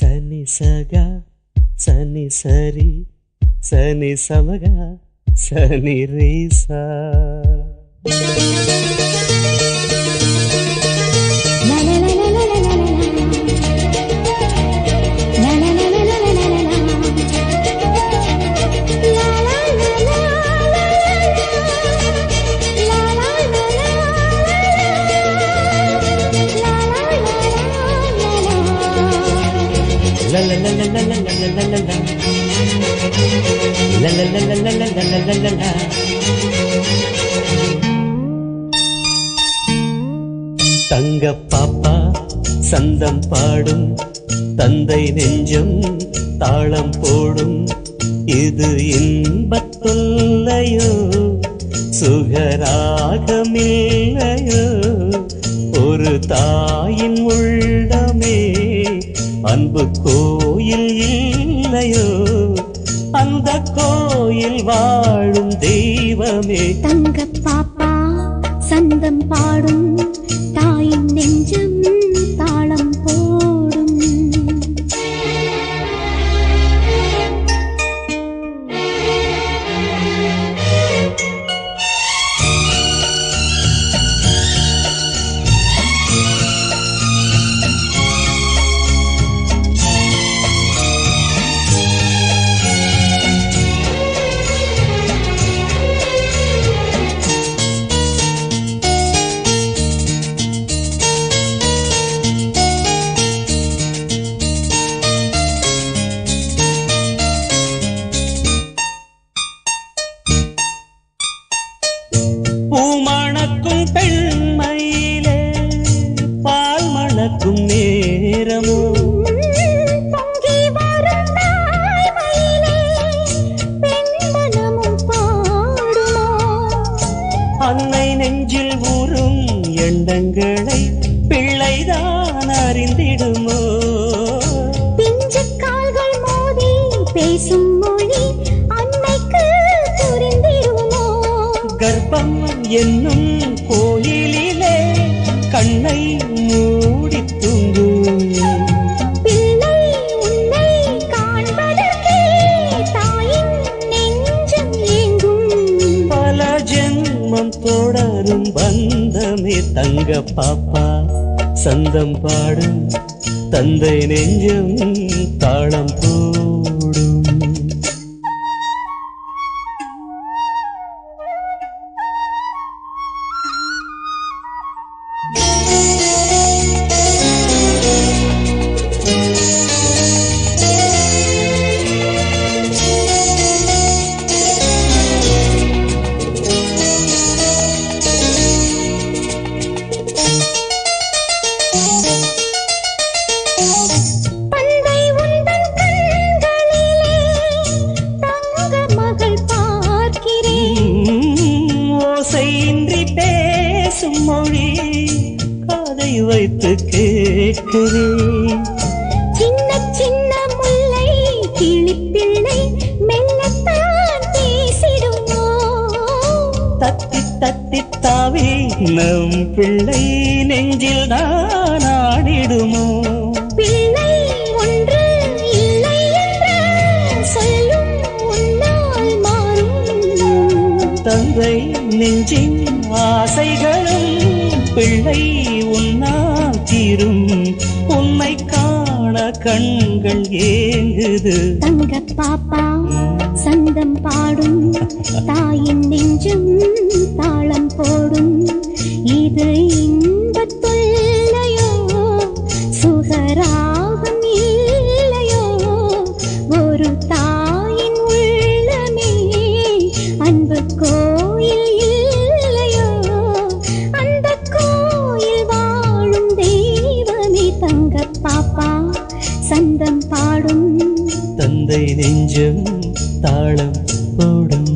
సని సగా సని సరి సని సమగా సని రేసా தங்க பாப்பா சந்தம் பாடும் தந்தை நெஞ்சம் தாளம் போடும். இது இன்பத்துள்ளையோ சுகராகமில்லையோ ஒரு தாயின் உள்ளமே அன்பு கோயில் இல்லையோ. அந்த கோயில் வாழும் தெய்வமே. தங்க பூமணக்கும் பெண்மையிலே பால் மணக்கும் நேரமோ? அன்னை நெஞ்சில் ஊறும் எண்ணங்களை பிள்ளைதான் அறிந்திடுமோ? பிஞ்சு கால்கள் மோதி பேசும் மொழி அன்னைக்கு கர்ப்பம் என்னும் ஏங்கும் பல ஜென்மம் தொடரும் பந்தமே தங்க பாப்பா. சந்தம் பாடும் தந்தை நெஞ்சம் தாளம் மொழி காதை வைத்து கேட்கிறேன். சின்ன சின்ன முல்லை கிளிப்பிள்ளை மெல்லத்தான் பேசிடுமோ? தத்தி தத்தி தாவி நம் பிள்ளை நெஞ்சில் தான் ஆடிடுமோ? பிள்ளை ஒன்று இல்லை என்று சொல்லும் உன்னால் மாறும். தந்தை நெஞ்சின் ஆசைகளும் பிள்ளை உன்னால் தீரும் உன்னை காண கண்கள் ஏங்குது. தங்க பாப்பா சந்தம் பாடும். தாயின் நெஞ்சும் தாளம் போடும். இது இன்பத் சுகராகம் இல்லையோ? ஒரு தா நெஞ்சம் தாளம் போடும்.